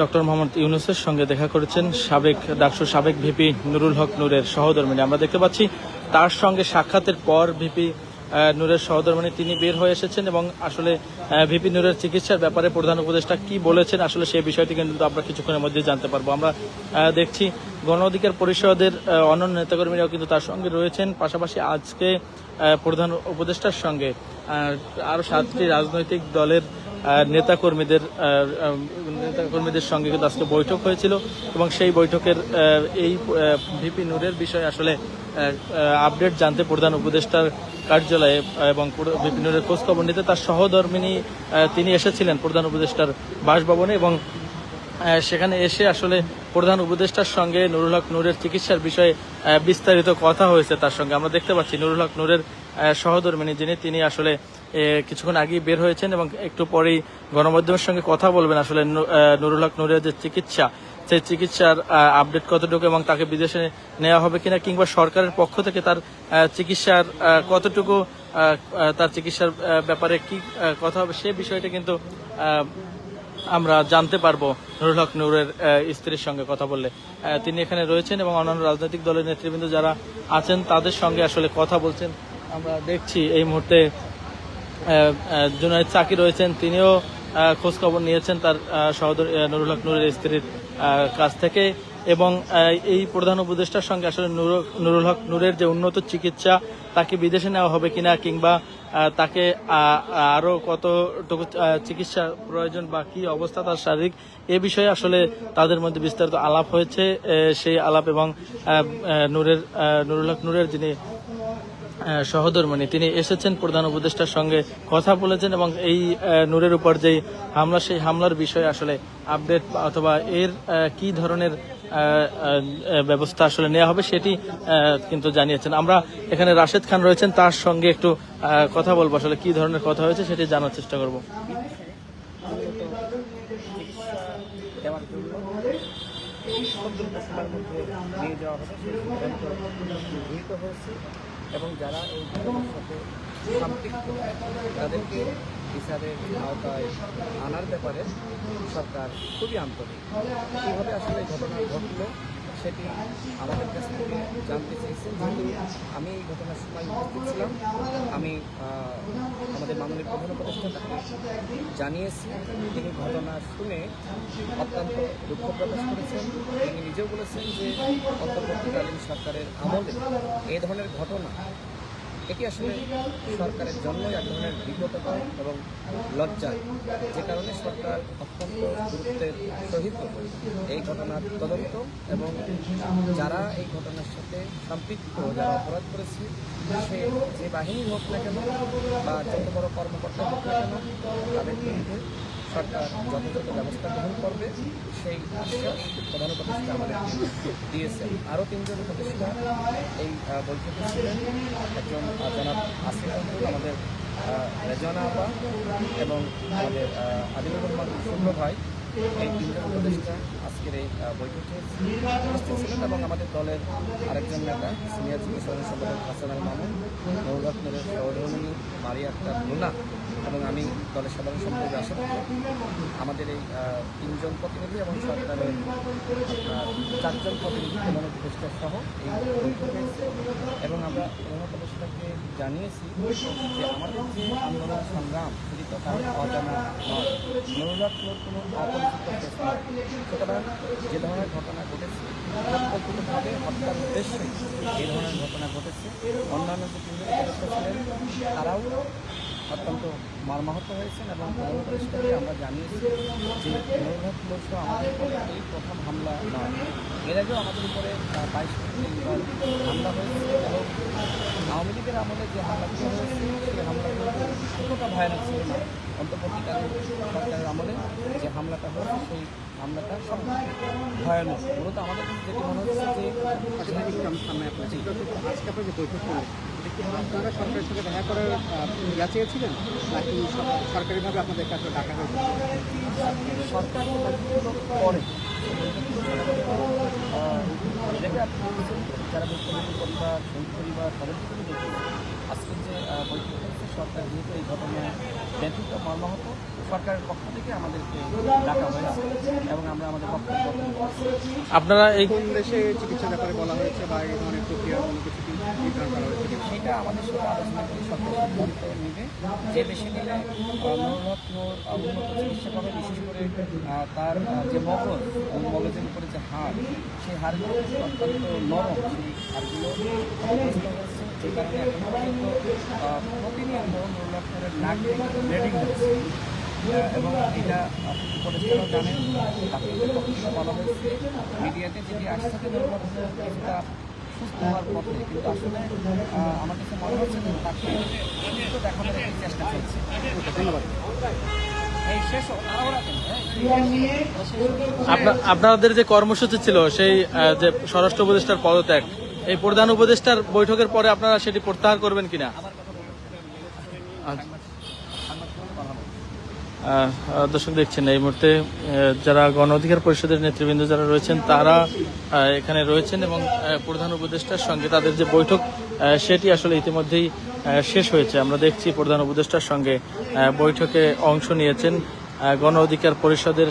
Doctor Mohammad ইউনুসের সঙ্গে দেখা করেছেন সাবেক, ডাকসু সাবেক ভিপি নুরুল হক নূরের সহধর্মিনী। আমরা দেখতে পাচ্ছি তার সঙ্গে সাক্ষাতের পর ভিপি নূরের সহধর্মিনী তিনি বের হয়ে এসেছেন এবং আসলে ভিপি নূরের চিকিৎসার ব্যাপারে প্রধান উপদেষ্টা কি বলেছেন আসলে সেই বিষয়টি কিন্তু আমরা কিছুক্ষণের মধ্যে জানতে পারব। আমরা দেখছি গণ অধিকার পরিষদের অন্যান্য নেতাকর্মীরাও কিন্তু তার সঙ্গে রয়েছেন। পাশাপাশি আজকে প্রধান উপদেষ্টার সঙ্গে আহ, আরও সাতটি রাজনৈতিক দলের নেতাকর্মীদের নেতাকর্মীদের সঙ্গে কিন্তু আজকে বৈঠক হয়েছিল এবং সেই বৈঠকের এই ভিপি নূরের বিষয়ে আসলে আপডেট জানতে প্রধান উপদেষ্টার কার্যালয়ে এবং ভিপি নূরের খোঁজ খবর নিতে তার সহধর্মিনী তিনি এসেছিলেন প্রধান উপদেষ্টার বাসভবনে এবং সেখানে এসে আসলে প্রধান উপদেষ্টার সঙ্গে নুরুল হক নূরের চিকিৎসার বিষয়ে বিস্তারিত কথা হয়েছে তার সঙ্গে। আমরা দেখতে পাচ্ছি নুরুল হক নূরের সহধর্মিনী যিনি, তিনি আসলে কিছুক্ষণ আগেই বের হয়েছেন এবং একটু পরেই গণমাধ্যমের সঙ্গে কথা বলবেন আসলে নুরুল হক নূরের যে চিকিৎসা, সেই চিকিৎসার আপডেট কতটুকু এবং তাকে বিদেশে নেওয়া হবে কিনা কিংবা সরকারের পক্ষ থেকে তার চিকিৎসার কতটুকু তার চিকিৎসার ব্যাপারে কি কথা হবে সে বিষয়টা কিন্তু আমরা জানতে পারব নুরুল হক নুরের স্ত্রীর সঙ্গে কথা বললে। তিনি এখানে রয়েছেন এবং অন্যান্য রাজনৈতিক দলের নেতৃবৃন্দ যারা আছেন তাদের সঙ্গে আসলে কথা বলছেন। আমরা দেখছি এই মুহূর্তে জুনায়দ চাকি রয়েছেন তিনিও আহ, খোঁজ খবর নিয়েছেন তার সহোদর নুরুল হক নূরের স্ত্রীর কাছ থেকে এবং এই প্রধান উপদেষ্টার সঙ্গে আসলে নুরু- নুরুল হক নূরের যে উন্নত চিকিৎসা তাকে বিদেশে নেওয়া হবে কিনা কিংবা তাকে আহ, আরও কতটুকু চিকিৎসা প্রয়োজন বা কি অবস্থা তার শারীরিক এ বিষয়ে আসলে তাদের মধ্যে বিস্তারিত আলাপ হয়েছে সেই আলাপ এবং নূরের নুরুল হক নূরের যিনি সহধর্মিণী তিনি এসেছেন প্রধান উপদেষ্টার সঙ্গে কথা বলেছেন এবং এই নূরের উপর যেই হামলা সেই হামলার বিষয়ে আসলে আপডেট অথবা এর কি ধরনের ব্যবস্থা আসলে নেওয়া হবে, সেটি কিন্তু জানিয়েছেন। আমরা এখানে রাশেদ খান রয়েছেন, তার সঙ্গে একটু কথা বলব আসলে কি ধরনের কথা হয়েছে সেটি জানার চেষ্টা করব। এবং যারা এই সাথে সম্পৃক্ত তাদেরকে বিচারের আওতায় আনার ব্যাপারে সরকার খুবই আন্তরিক। কীভাবে আসলে ঘটনা ঘটলো সেটি আমাদের কাছ থেকে জানতে চেয়েছেন। যেহেতু আমি এই ঘটনার সময় উপস্থিত ছিলাম, আমি আমাদের মাননীয় প্রধান উপদেষ্টাকে জানিয়েছি। তিনি ঘটনা শুনে অত্যন্ত দুঃখ প্রকাশ করেছেন। তিনি নিজেও বলেছেন যে অন্তর্বর্তীকালীন সরকারের আমলে এই ধরনের ঘটনা এটি আসলে সরকারের জন্য এক ধরনের বিপদকর এবং লজ্জার, যে কারণে সরকার অত্যন্ত গুরুত্বের সহিত এই ঘটনার তদন্ত এবং যারা এই ঘটনার সাথে সম্পৃক্ত, যারা অপরাধ করেছে, সে যে বাহিনী হোক না কেন বা যত বড় কর্মকর্তা হোক না কেন, তাদের বিরুদ্ধে সরকার যথাযথ ব্যবস্থা গ্রহণ করবে সেই আশ্বাস প্রধান উপদেষ্টা আমাদের দিয়েছেন। আরও তিনজন উপদেষ্টা এই বৈঠকে ছিলেন। একজন জনাব আসিফ আমাদের রেজওয়ানা আপা এবং আমাদের আহ, আদিলুর রহমান শূন্য ভাই। এই তিনজন উপদেষ্টা আজকের এই বৈঠকে উপস্থিত ছিলেন এবং আমাদের দলের আরেকজন নেতা সিনিয়র সাধারণ সম্পাদক হাসান আল মামুন নৌরত্নের সৌরমণি মারিয়া আক্তার লুনা এবং আমি দলের সাধারণ সম্পাদক আশা আমাদের এই তিনজন প্রতিনিধি এবং সরকারের চারজন প্রতিনিধি প্রধান উপদেষ্টা সহ এই এবং আমরা প্রধান উপদেষ্টাকে জানিয়েছি যে আমাদের যে আন্দোলন সংগ্রাম সেটি তো কারণ অজানা নয় নুরুল্লাহর কোনো অপরিচিত সুতরাং যে ধরনের ঘটনা ঘটেছে পরিকল্পিতভাবে হত্যার উদ্দেশ্যে এই ধরনের ঘটনা ঘটেছে, অন্যান্য যে তিনজন তারাও অত্যন্ত মর্মাহত হয়েছেন এবং উপদেষ্টাকে আমরা জানিয়েছি যে নৌঘাট আমাদের এই প্রথম হামলা নয় এর আগেও আমাদের উপরে বাইশ হামলা হয়েছে এবং আওয়ামী লীগের আমলে যে হামলাগুলো হয়েছে, সেই হামলাগুলো কতটা ভয়ানক ছিল না অন্তর্বর্তীকালীন সরকারের আমলে যে হামলাটা হয়েছে, সেই হামলাটা সব ভয়ানক মূলত আমাদের যেটি মনে হচ্ছে যে। আজকে আপনার যে বৈঠক আপনারা সরকারের সাথে দেখা করার ইয়া চেয়েছিলেন নাকি সরকারিভাবে আপনাদের কাছে ডাকা হয়েছে? সরকার পরে। যারা পরিবার পরিবার আজকের যে বৈঠক সরকার যেহেতু এই ঘটনায় ব্যথিত মর্মাহত সরকারের পক্ষ থেকে আমাদেরকে ডাকা হয়েছে এবং আমরা আমাদের বক্তব্য আপনারা এই কোন দেশে চিকিৎসার ব্যাপারে বলা হয়েছে বা এই ধরনের প্রক্রিয়া কোনো কিছু নির্ধারণ করা হয়েছে সেটা আমাদের সাথে আলোচনা করে সরকার সিদ্ধান্ত নেবে। যে দেশে নিলে উন্নত চিকিৎসা পাবে বিশেষ করে তার যে মগজ মগজের উপরে যে হাড় সেই হাড়গুলো কিন্তু অত্যন্ত নরম সেই হাড়গুলো হয়েছে। এবং এটা জানেন বলা হয়েছে মিডিয়াতে কিছুটা সুস্থ হওয়ার পথে কিন্তু আসলে আমার কাছে মনে হচ্ছে যে তাকে দেখানোর চেষ্টা ধন্যবাদ আপনাদের যে কর্মসূচি ছিল, সেই যে স্বরাষ্ট্র উপদেষ্টার পদত্যাগ এই প্রধান উপদেষ্টার বৈঠকের পরে আপনারা সেটি প্রত্যাহার করবেন কিনা? দর্শক দেখছেন, এই মুহূর্তে যারা গণ অধিকার পরিষদের নেতৃবৃন্দ যারা রয়েছেন, তারা এখানে রয়েছেন এবং প্রধান উপদেষ্টার সঙ্গে তাদের যে বৈঠক সেটি আসলে ইতিমধ্যেই শেষ হয়েছে। আমরা দেখছি প্রধান উপদেষ্টার সঙ্গে বৈঠকে অংশ নিয়েছেন গণ অধিকার পরিষদের